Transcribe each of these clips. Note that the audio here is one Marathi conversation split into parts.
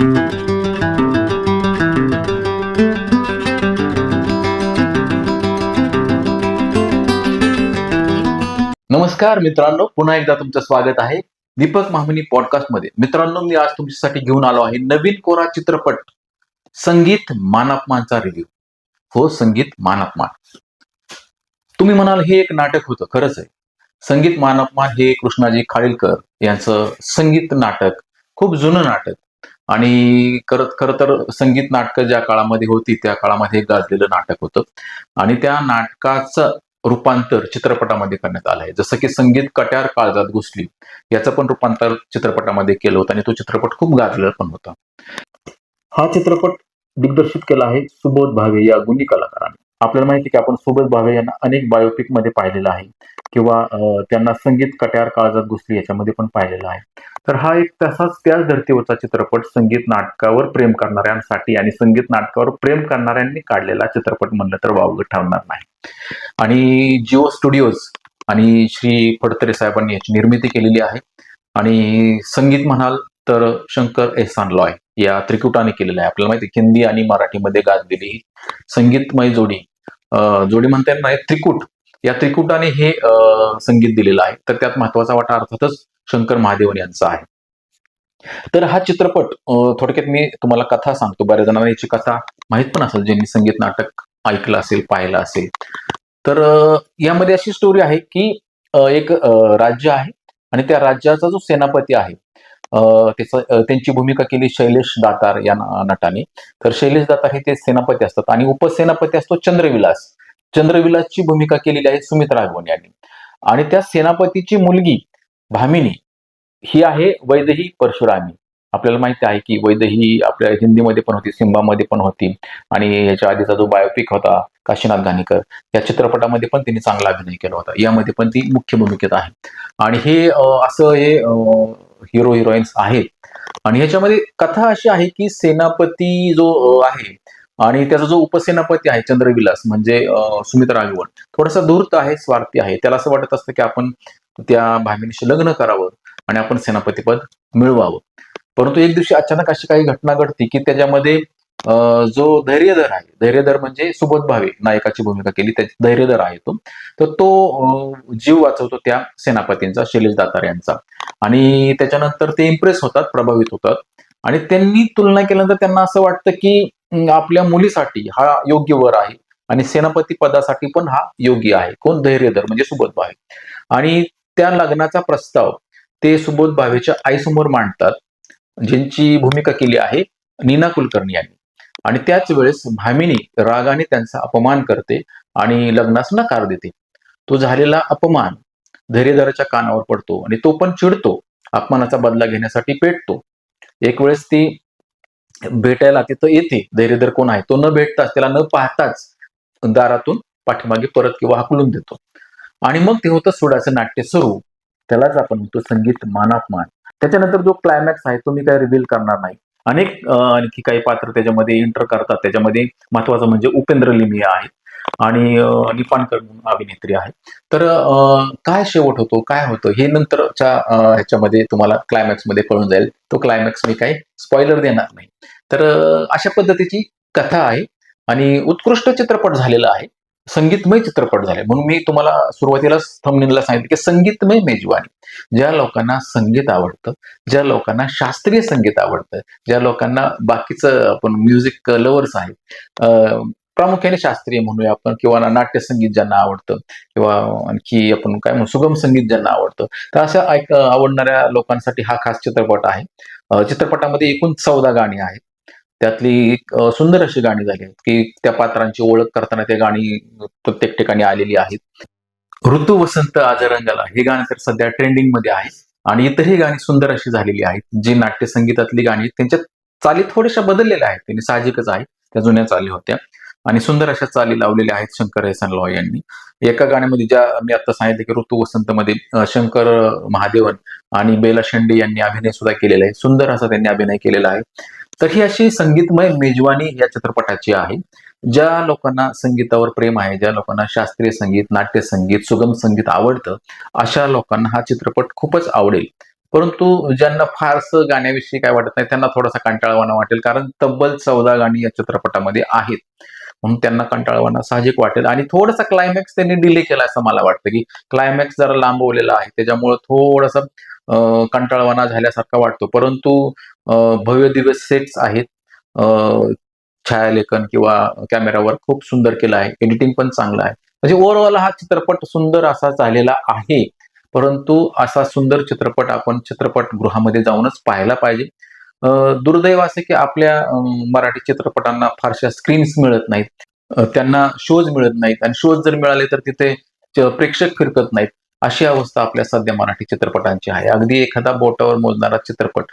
नमस्कार मित्रांनो पुन्हा एकदा तुमचं स्वागत आहे दीपक मामिनी पॉडकास्टमध्ये. मित्रांनो मी आज तुमच्यासाठी घेऊन आलो आहे नवीन कोरा चित्रपट संगीत मानापमानचा रिव्ह्यू हो संगीत मानापमान. तुम्ही म्हणाल हे एक नाटक होतं खरंच आहे. संगीत मानापमान हे कृष्णाजी खाडीलकर यांचं संगीत नाटक खूप जुनं नाटक. आणि करत खरं तर संगीत नाटकं ज्या काळामध्ये होती त्या काळामध्ये गाजलेलं नाटक होतं. आणि त्या नाटकाचं रूपांतर चित्रपटामध्ये करण्यात आलं आहे. जसं की संगीत कट्यार काळजात घुसली याचं पण रूपांतर चित्रपटामध्ये केलं होतं आणि तो चित्रपट खूप गाजलेला पण होता. हा चित्रपट दिग्दर्शित केला आहे सुबोध भावे या गुणी कलाकाराने. आपल्याला माहिती की आपण सुबोध भावे यांना अनेक बायोपिकमध्ये पाहिलेलं आहे. किंवा त्यांना संगीत कट्यार काळजात घुसली याच्यामध्ये पण पाहिलेलं आहे. तर हा एक तसाच त्याच धर्तीवरचा चित्रपट संगीत नाटकावर प्रेम करणाऱ्यांसाठी आणि संगीत नाटकावर प्रेम करणाऱ्यांनी काढलेला चित्रपट म्हणलं तर वावगं ठरणार नाही. आणि जिओ स्टुडिओज आणि श्री फडतरे साहेबांनी याची निर्मिती केलेली आहे. आणि संगीत म्हणाल तर शंकर एहसान लॉय या त्रिकुटाने केलेलं आहे. आपल्याला माहिती हिंदी आणि मराठीमध्ये गाजलेली ही संगीतमय जोडी. अं, जोडी म्हणता येत नाही त्रिकुट. या त्रिकुटाने हे अं, संगीत दिलेलं आहे. तर त्यात महत्त्वाचा वाटा अर्थातच शंकर महादेवन यांचा आहे. तर हा चित्रपट अं, थोडक्यात मी तुम्हाला कथा सांगतो. बऱ्याच जणांना याची कथा माहीत पण असेल ज्यांनी संगीत नाटक ऐकलं असेल पाहिलं असेल. तर यामध्ये अशी स्टोरी आहे की एक राज्य आहे आणि त्या राज्याचा जो सेनापती आहे त्याचं त्यांची भूमिका केली शैलेश दातार या नटाने. तर शैलेश दातार हे ते सेनापती असतात आणि उपसेनापती असतो चंद्रविलास. चंद्रविलासची भूमिका केलेली आहे सुमित राघवन यांनी. आणि त्या सेनापतीची मुलगी भामिनी ही आहे वैदही परशुरामी. आपल्याला माहिती आहे की वैदही आपल्या हिंदीमध्ये पण होती सिंबामध्ये पण होती आणि याच्या आधीचा जो बायोपिक होता काशीनाथ घाणेकर या चित्रपटामध्ये पण तिने चांगला अभिनय केला होता. यामध्ये पण ती मुख्य भूमिकेत आहे. आणि हे असं हे हिरो हिरोईन्स आहेत. आणि ह्याच्यामध्ये कथा अशी आहे की सेनापती जो आहे आणि त्याचा जो उपसेनापती आहे चंद्रविलास म्हणजे सुमित राघवन थोडासा धूर्त आहे स्वार्थी आहे. त्याला असं वाटत असतं की आपण त्या भामिनीशी लग्न करावं आणि आपण सेनापतीपद मिळवावं. परंतु एक दिवशी अचानक अशी काही घटना घडते की त्याच्यामध्ये जो धैर्यधर आहे धैर्यधर म्हणजे सुबोध भावे नायकाची भूमिका केली त्याची धैर्यधर आहे तो. तर तो जीव वाचवतो त्या सेनापतींचा शैलेश दातार यांचा. आणि त्याच्यानंतर ते इम्प्रेस होतात प्रभावित होतात. आणि त्यांनी तुलना केल्यानंतर त्यांना असं वाटतं की आपल्या मुलीसाठी हा योग्य वर आहे आणि सेनापती पदासाठी पण हा योग्य आहे. कोण? धैर्यधर म्हणजे सुबोध भावे. आणि त्या लग्नाचा प्रस्ताव ते सुबोध भावेच्या आईसमोर मांडतात ज्यांची भूमिका केली आहे नीना कुलकर्णी यांनी. आणि त्याच वेळेस भामिनी रागाने त्यांचा अपमान करते आणि लग्नास नकार देते. तो झालेला अपमान धैर्यधराच्या कानावर पडतो आणि तो पण चिडतो. अपमानाचा बदला घेण्यासाठी पेटतो. एक वेळेस ती भेटायला तिथं येते. धैर्यधर कोण आहे? तो न भेटताच त्याला न पाहताच दारातून पाठीमागे परत किंवा हाकलून देतो. आणि मग ते होतं सोडाचं नाट्य सुरू. त्यालाच आपण म्हणतो संगीत मानापमान. त्याच्यानंतर जो क्लायमॅक्स आहे तो मी काही रिव्हील करणार नाही. अनेक आणखी काही पात्र त्याच्यामध्ये एंटर करतात. त्याच्यामध्ये महत्वाचं म्हणजे उपेंद्र लिमिया आहे आणि निपाणकर म्हणून अभिनेत्री आहे तर काय शेवट होतो? काय होतं? हे नंतरच्या ह्याच्यामध्ये तुम्हाला क्लायमॅक्समध्ये कळून जाईल. तो क्लायमॅक्स मी काही स्पॉइलर देणार नाही. तर अशा पद्धतीची कथा आहे आणि उत्कृष्ट चित्रपट झालेला आहे. संगीतमय चित्रपट झाले. म्हणून मी तुम्हाला सुरुवातीला थंबनेलला सांगितलं की संगीतमय मेजवानी. ज्या लोकांना संगीत आवडतं ज्या लोकांना शास्त्रीय संगीत आवडतं ज्या लोकांना बाकीचं आपण म्युझिक लवर्स आहेत प्रामुख्याने शास्त्रीय म्हणूया आपण किंवा नाट्य संगीत ज्यांना आवडतं किंवा आणखी आपण काय म्हणू सुगम संगीत ज्यांना आवडतं. तर अशा ऐक आवडणाऱ्या लोकांसाठी हा खास चित्रपट आहे. चित्रपटामध्ये एकूण चौदा गाणी आहेत. त्यातली एक, सुंदर अशी गाणी झाली आहेत की त्या पात्रांची ओळख करताना ते गाणी प्रत्येक ठिकाणी आलेली आहेत. ऋतू वसंत आज रंगाला हे गाणं तर सध्या ट्रेंडिंगमध्ये आहे आणि इतरही गाणी सुंदर अशी झालेली आहेत. जी नाट्यसंगीतातली गाणी आहेत, त्यांच्या चाली थोड्याशा बदललेल्या आहेत. त्यांनी साहजिकच आहे त्या जुन्या चाली होत्या. आणि सुंदर अशा चाली लावलेल्या आहेत शंकर एहसान लॉय यांनी. एका गाण्यामध्ये ज्या मी आता सांगितलं की ऋतू वसंत मध्ये शंकर महादेवन आणि बेला शेंडे यांनी अभिनय सुद्धा केलेला आहे. सुंदर असा त्यांनी अभिनय केलेला आहे. तर ही अशी संगीतमय मेजवानी या चित्रपटाची आहे. ज्या लोकांना संगीतावर प्रेम आहे ज्या लोकांना शास्त्रीय संगीत नाट्य संगीत सुगम संगीत आवडतं अशा लोकांना हा चित्रपट खूपच आवडेल. परंतु ज्यांना फारसं गाण्याविषयी काय वाटत नाही त्यांना थोडासा कंटाळवाना वाटेल कारण तब्बल चौदा गाणी या चित्रपटामध्ये आहेत. म्हणून त्यांना कंटाळवाणा साहजिक वाटेल. आणि थोडासा क्लायमॅक्स त्यांनी डिले केला असं मला वाटतं की क्लायमॅक्स जरा लांबवलेला आहे. त्याच्यामुळं थोडंसं कंटाळवाणा झाल्यासारखा वाटतो. परंतु भव्य दिवस सेट्स आहेत. छायालेखन किंवा कॅमेरावर खूप सुंदर केलं आहे. एडिटिंग पण चांगलं आहे. म्हणजे ओव्हरऑल हा चित्रपट सुंदर असा झालेला आहे. परंतु असा सुंदर चित्रपट आपण चित्रपटगृहामध्ये जाऊनच पाहायला पाहिजे. दुर्दैव असे की आपल्या मराठी चित्रपटांना फारशा स्क्रीन्स मिळत नाहीत. त्यांना शोज मिळत नाहीत आणि शोज जर मिळाले तर तिथे प्रेक्षक फिरकत नाहीत. अशी अवस्था आपल्या सध्या मराठी चित्रपटांची आहे. अगदी एखादा बोटावर मोजणारा चित्रपट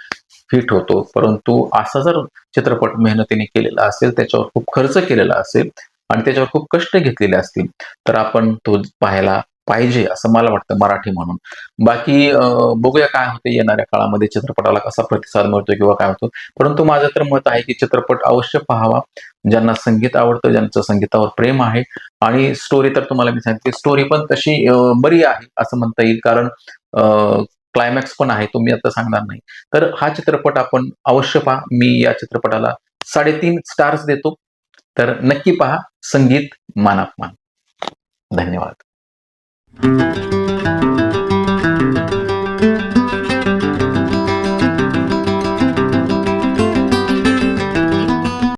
हिट होतो. परंतु असा जर चित्रपट मेहनतीने केलेला असेल त्याच्यावर खूप खर्च केलेला असेल आणि त्याच्यावर खूप कष्ट घेतलेले असतील तर आपण तो पाहायला पाहिजे असं मला वाटतं मराठी म्हणून. बाकी बघूया काय होते येणाऱ्या काळामध्ये चित्रपटाला कसा प्रतिसाद मिळतो किंवा काय होतो. परंतु माझं तर मत आहे की चित्रपट अवश्य पाहावा. ज्यांना संगीत आवडतं ज्यांचं संगीतावर प्रेम आहे. आणि स्टोरी तर तुम्हाला मी सांगते स्टोरी पण तशी बरी आहे असं म्हणता येईल. कारण क्लायमॅक्स पण आहे तुम्ही आता सांगणार नाही. तर हा चित्रपट आपण अवश्य पहा. मी या चित्रपटाला साडेतीन स्टार्स देतो. तर नक्की पहा संगीत मानापमान धन्यवाद. Thank you.